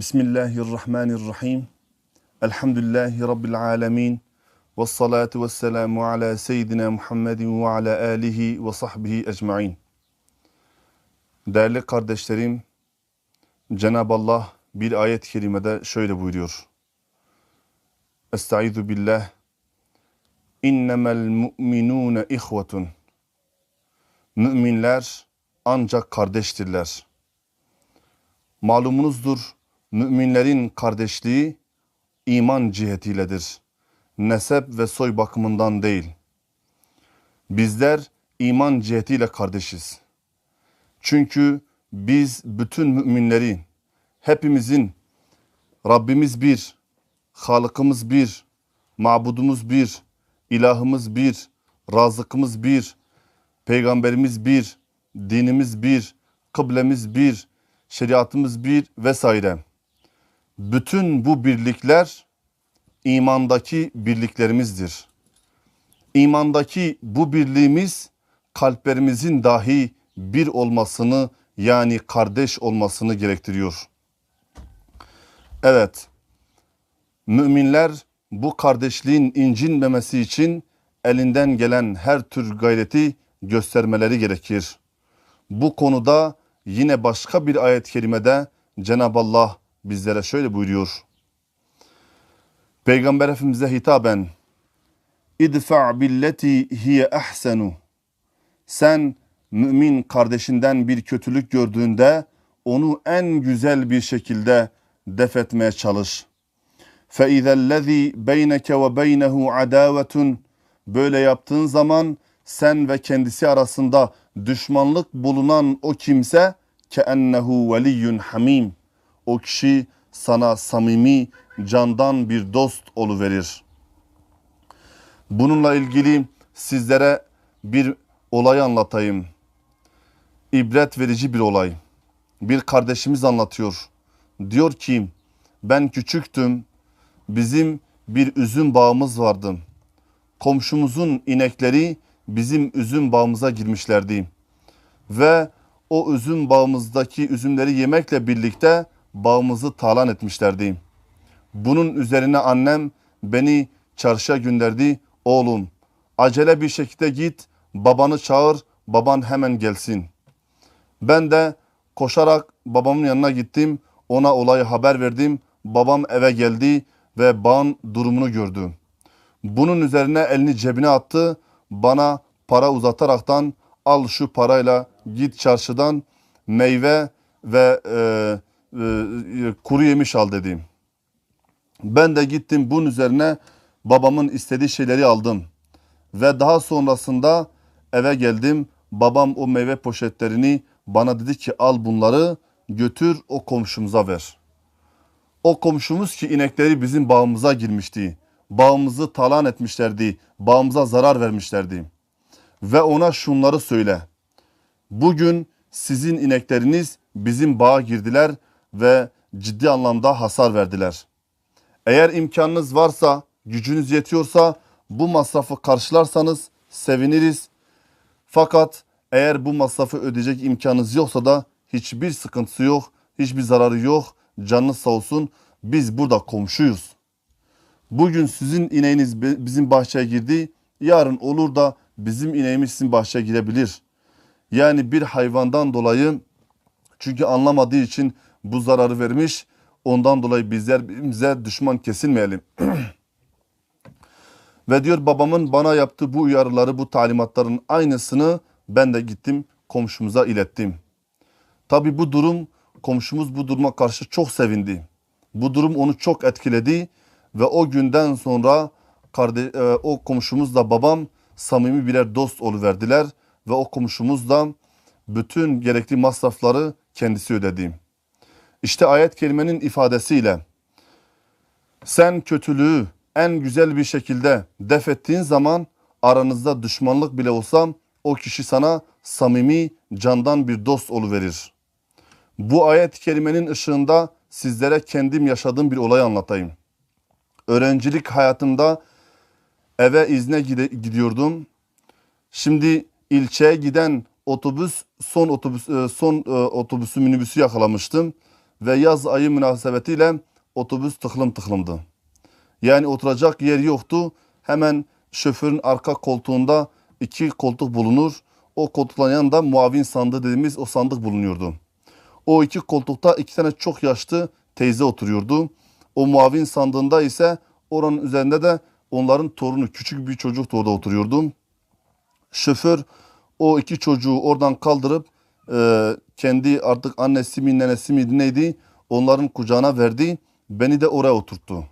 Bismillahirrahmanirrahim. Elhamdülillahi Rabbil alemin. Ve salatu ve selamu ala seyyidina Muhammedin ve ala alihi ve sahbihi ecma'in. Değerli kardeşlerim, Cenab-ı Allah bir ayet-i kerimede şöyle buyuruyor. Estaizu billah. İnnemel mu'minune ihvetun. Müminler ancak kardeştirler. Malumunuzdur, müminlerin kardeşliği iman cihetiyledir. Nesep ve soy bakımından değil. Bizler iman cihetiyle kardeşiz. Çünkü biz bütün müminleri, hepimizin Rabbimiz bir, Halıkımız bir, mabudumuz bir, ilahımız bir, razıkımız bir, peygamberimiz bir, dinimiz bir, kıblemiz bir, şeriatımız bir vesaire. Bütün bu birlikler imandaki birliklerimizdir. İmandaki bu birliğimiz kalplerimizin dahi bir olmasını yani kardeş olmasını gerektiriyor. Evet, müminler bu kardeşliğin incinmemesi için elinden gelen her tür gayreti göstermeleri gerekir. Bu konuda yine başka bir ayet-i kerimede Cenab-ı Allah bizlere şöyle buyuruyor. Peygamber Efendimiz'e hitaben İdfa billeti hiye ahsenu Sen mümin kardeşinden bir kötülük gördüğünde onu en güzel bir şekilde def etmeye çalış. فَاِذَا الَّذ۪ي بَيْنَكَ وَبَيْنَهُ عَدَاوَةٌ Böyle yaptığın zaman sen ve kendisi arasında düşmanlık bulunan o kimse keennehu veliyyun hamim. o kişi sana samimi, candan bir dost oluverir. Bununla ilgili sizlere bir olay anlatayım. İbret verici bir olay. Bir kardeşimiz anlatıyor. Diyor ki ben küçüktüm. Bizim bir üzüm bağımız vardı. Komşumuzun inekleri bizim üzüm bağımıza girmişlerdi. Ve o üzüm bağımızdaki üzümleri yemekle birlikte bağımızı talan etmişlerdi. Bunun üzerine annem beni çarşıya gönderdi. Oğlum acele bir şekilde git babanı çağır baban hemen gelsin. Ben de koşarak babamın yanına gittim. Ona olayı haber verdim. Babam eve geldi ve bağın durumunu gördü. Bunun üzerine elini cebine attı. Bana para uzataraktan al şu parayla git çarşıdan meyve ve e, e, kuru yemiş al dedim. Ben de gittim bunun üzerine babamın istediği şeyleri aldım. Ve daha sonrasında eve geldim. Babam o meyve poşetlerini bana dedi ki al bunları götür o komşumuza ver. O komşumuz ki inekleri bizim bağımıza girmişti. Bağımızı talan etmişlerdi. Bağımıza zarar vermişlerdi. Ve ona şunları söyle. Bugün sizin inekleriniz bizim bağa girdiler ve ciddi anlamda hasar verdiler. Eğer imkanınız varsa, gücünüz yetiyorsa bu masrafı karşılarsanız seviniriz. Fakat eğer bu masrafı ödeyecek imkanınız yoksa da hiçbir sıkıntısı yok, hiçbir zararı yok. Canınız sağ olsun. Biz burada komşuyuz. Bugün sizin ineğiniz bizim bahçeye girdi. Yarın olur da bizim ineğimiz sizin bahçeye girebilir. Yani bir hayvandan dolayı çünkü anlamadığı için bu zararı vermiş. Ondan dolayı bizler bize düşman kesilmeyelim. Ve diyor babamın bana yaptığı bu uyarıları, bu talimatların aynısını ben de gittim komşumuza ilettim. Tabi bu durum komşumuz bu duruma karşı çok sevindi. Bu durum onu çok etkiledi ve o günden sonra kardeş, e, o komşumuzla babam samimi birer dost oluverdiler ve o komşumuz da bütün gerekli masrafları kendisi ödedi. İşte ayet kelimenin ifadesiyle sen kötülüğü en güzel bir şekilde def ettiğin zaman aranızda düşmanlık bile olsa o kişi sana samimi candan bir dost oluverir. Bu ayet-i kerimenin ışığında sizlere kendim yaşadığım bir olay anlatayım. Öğrencilik hayatımda eve izne gidiyordum. Şimdi ilçeye giden otobüs son otobüs son otobüsü minibüsü yakalamıştım ve yaz ayı münasebetiyle otobüs tıklım tıklımdı. Yani oturacak yer yoktu. Hemen şoförün arka koltuğunda iki koltuk bulunur. O koltukların yanında muavin sandığı dediğimiz o sandık bulunuyordu. O iki koltukta iki tane çok yaşlı teyze oturuyordu. O muavin sandığında ise oranın üzerinde de onların torunu küçük bir çocuk da orada oturuyordu. Şoför o iki çocuğu oradan kaldırıp e, kendi artık annesi mi nenesi miydi neydi onların kucağına verdi. Beni de oraya oturttu.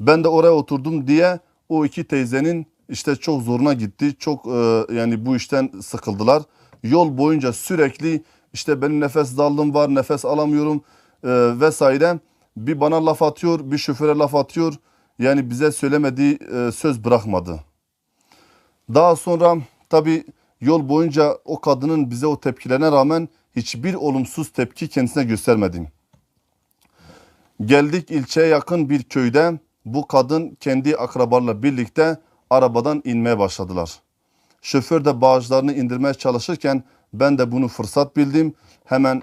Ben de oraya oturdum diye o iki teyzenin işte çok zoruna gitti. Çok e, yani bu işten sıkıldılar. Yol boyunca sürekli işte benim nefes darlığım var, nefes alamıyorum e, vesaire. Bir bana laf atıyor, bir şoföre laf atıyor. Yani bize söylemediği e, söz bırakmadı. Daha sonra tabi yol boyunca o kadının bize o tepkilerine rağmen hiçbir olumsuz tepki kendisine göstermedim. Geldik ilçeye yakın bir köyde bu kadın kendi akrabalarla birlikte arabadan inmeye başladılar. Şoför de bağışlarını indirmeye çalışırken ben de bunu fırsat bildim. Hemen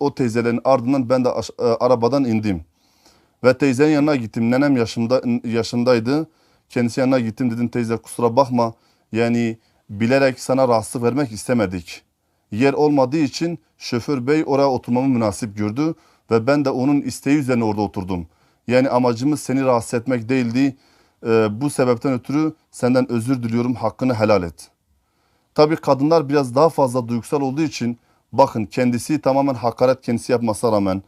o teyzelerin ardından ben de e, arabadan indim. Ve teyzenin yanına gittim. Nenem yaşımda, yaşındaydı. Kendisi yanına gittim dedim teyze kusura bakma. Yani bilerek sana rahatsızlık vermek istemedik. Yer olmadığı için şoför bey oraya oturmamı münasip gördü. Ve ben de onun isteği üzerine orada oturdum. Yani amacımız seni rahatsız etmek değildi. Ee, bu sebepten ötürü senden özür diliyorum hakkını helal et. Tabii kadınlar biraz daha fazla duygusal olduğu için bakın kendisi tamamen hakaret kendisi yapmasına rağmen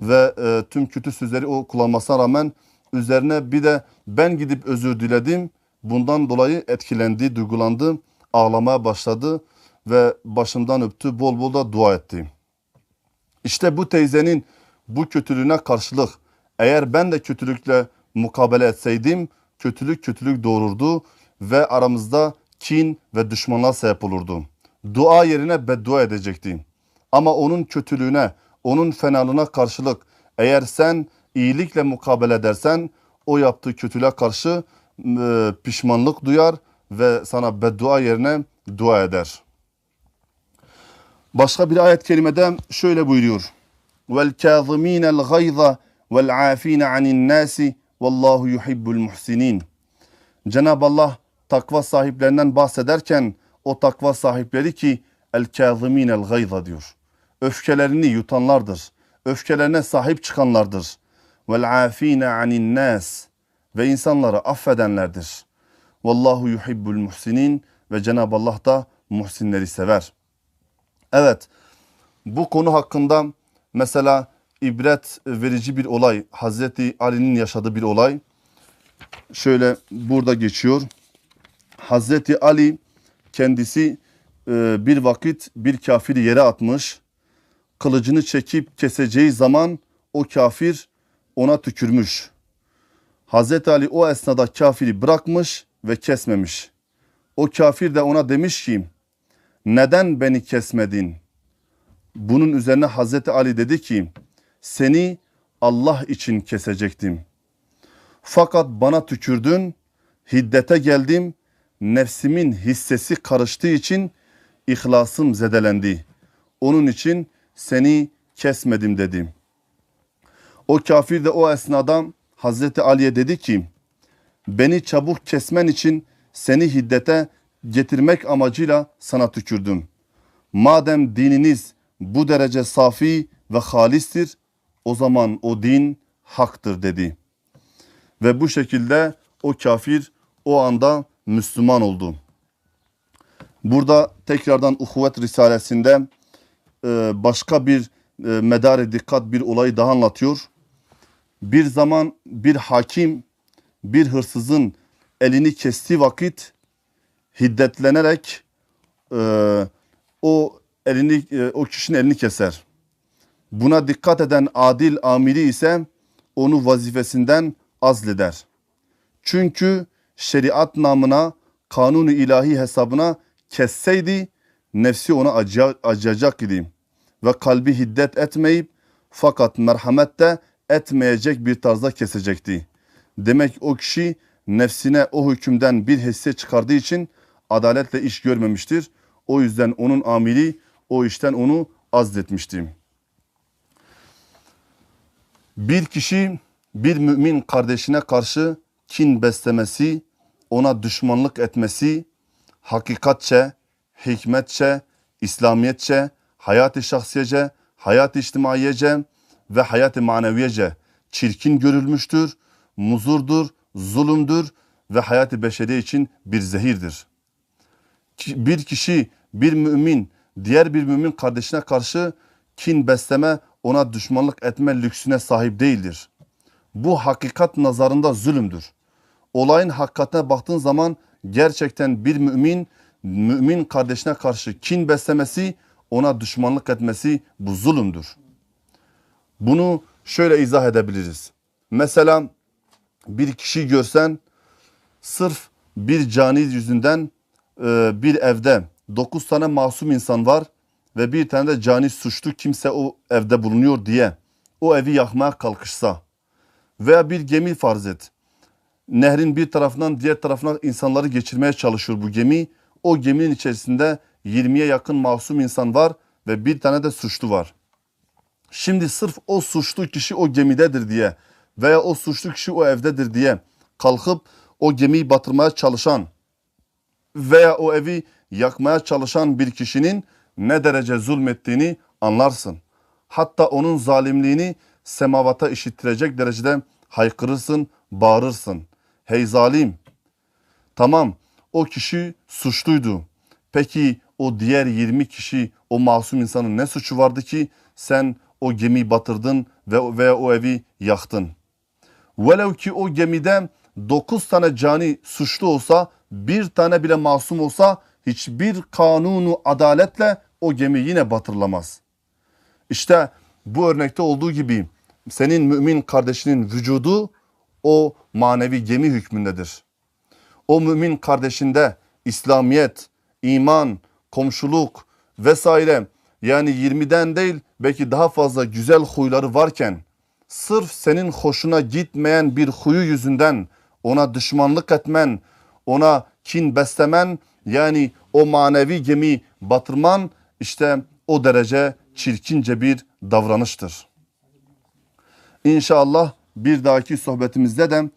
ve e, tüm kötü sözleri o kullanmasına rağmen üzerine bir de ben gidip özür diledim. Bundan dolayı etkilendi, duygulandı, ağlamaya başladı ve başımdan öptü, bol bol da dua etti. İşte bu teyzenin bu kötülüğüne karşılık eğer ben de kötülükle mukabele etseydim kötülük kötülük doğururdu ve aramızda kin ve düşmanlığa sebep olurdu. Dua yerine beddua edecektim. Ama onun kötülüğüne, onun fenalığına karşılık eğer sen iyilikle mukabele edersen o yaptığı kötülüğe karşı e, pişmanlık duyar ve sana beddua yerine dua eder. Başka bir ayet kerimede şöyle buyuruyor. Vel kâzimînel gayza vel afîne anin nâsi vallahu yuhibbul muhsinin. Cenab-ı Allah takva sahiplerinden bahsederken o takva sahipleri ki el kâzimînel gayza diyor. Öfkelerini yutanlardır. Öfkelerine sahip çıkanlardır. Vel afîne anin nâs ve insanları affedenlerdir. Vallahu yuhibbul muhsinin ve Cenab-ı Allah da muhsinleri sever. Evet bu konu hakkında mesela ibret verici bir olay Hazreti Ali'nin yaşadığı bir olay şöyle burada geçiyor. Hazreti Ali kendisi e, bir vakit bir kafiri yere atmış. Kılıcını çekip keseceği zaman o kafir ona tükürmüş. Hazreti Ali o esnada kafiri bırakmış ve kesmemiş. O kafir de ona demiş ki neden beni kesmedin? Bunun üzerine Hazreti Ali dedi ki seni Allah için kesecektim. Fakat bana tükürdün, hiddete geldim, nefsimin hissesi karıştığı için ihlasım zedelendi. Onun için seni kesmedim dedim. O kafir de o esnada Hazreti Ali'ye dedi ki beni çabuk kesmen için seni hiddete getirmek amacıyla sana tükürdüm. Madem dininiz bu derece safi ve halistir o zaman o din haktır dedi. Ve bu şekilde o kafir o anda Müslüman oldu. Burada tekrardan Uhuvvet Risalesi'nde e, başka bir e, medar dikkat bir olayı daha anlatıyor. Bir zaman bir hakim bir hırsızın elini kestiği vakit hiddetlenerek e, o elini e, o kişinin elini keser. Buna dikkat eden adil amiri ise onu vazifesinden azleder. Çünkü şeriat namına kanunu ilahi hesabına kesseydi nefsi ona acıya, acıyacak idi. Ve kalbi hiddet etmeyip fakat merhamet de etmeyecek bir tarzda kesecekti. Demek o kişi nefsine o hükümden bir hisse çıkardığı için adaletle iş görmemiştir. O yüzden onun amili o işten onu azletmişti. Bir kişi bir mümin kardeşine karşı kin beslemesi, ona düşmanlık etmesi, hakikatçe, hikmetçe, İslamiyetçe, hayat-ı şahsiyece, hayat-ı içtimaiyece ve hayat-ı maneviyece çirkin görülmüştür, muzurdur, zulümdür ve hayat-ı beşeri için bir zehirdir. Bir kişi, bir mümin, diğer bir mümin kardeşine karşı kin besleme, ona düşmanlık etme lüksüne sahip değildir. Bu hakikat nazarında zulümdür. Olayın hakikatine baktığın zaman gerçekten bir mümin, mümin kardeşine karşı kin beslemesi, ona düşmanlık etmesi bu zulümdür. Bunu şöyle izah edebiliriz. Mesela bir kişi görsen sırf bir cani yüzünden bir evde 9 tane masum insan var ve bir tane de cani suçlu kimse o evde bulunuyor diye o evi yakmaya kalkışsa veya bir gemi farz et. Nehrin bir tarafından diğer tarafına insanları geçirmeye çalışıyor bu gemi. O geminin içerisinde 20'ye yakın masum insan var ve bir tane de suçlu var. Şimdi sırf o suçlu kişi o gemidedir diye veya o suçlu kişi o evdedir diye kalkıp o gemiyi batırmaya çalışan veya o evi yakmaya çalışan bir kişinin ne derece zulmettiğini anlarsın. Hatta onun zalimliğini semavata işittirecek derecede haykırırsın, bağırırsın. Hey zalim! Tamam o kişi suçluydu. Peki o diğer 20 kişi o masum insanın ne suçu vardı ki sen o gemiyi batırdın ve veya o evi yaktın? Velev ki o gemide 9 tane cani suçlu olsa, bir tane bile masum olsa hiçbir kanunu adaletle o gemi yine batırılamaz. İşte bu örnekte olduğu gibi senin mümin kardeşinin vücudu o manevi gemi hükmündedir. O mümin kardeşinde İslamiyet, iman, komşuluk vesaire yani 20'den değil belki daha fazla güzel huyları varken sırf senin hoşuna gitmeyen bir huyu yüzünden ona düşmanlık etmen, ona kin beslemen yani o manevi gemi batırman işte o derece çirkince bir davranıştır. İnşallah bir dahaki sohbetimizde de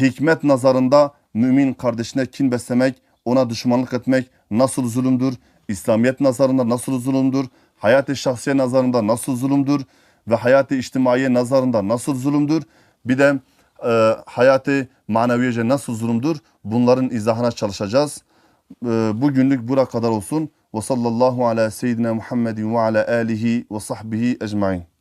hikmet nazarında mümin kardeşine kin beslemek, ona düşmanlık etmek nasıl zulümdür? İslamiyet nazarında nasıl zulümdür? Hayat-ı şahsiye nazarında nasıl zulümdür? Ve hayat-ı içtimaiye nazarında nasıl zulümdür? Bir de e, hayat-ı maneviyece nasıl zulümdür? Bunların izahına çalışacağız. E, bugünlük bura kadar olsun. Ve sallallahu ala seyyidina Muhammedin ve ala alihi ve sahbihi ecmain.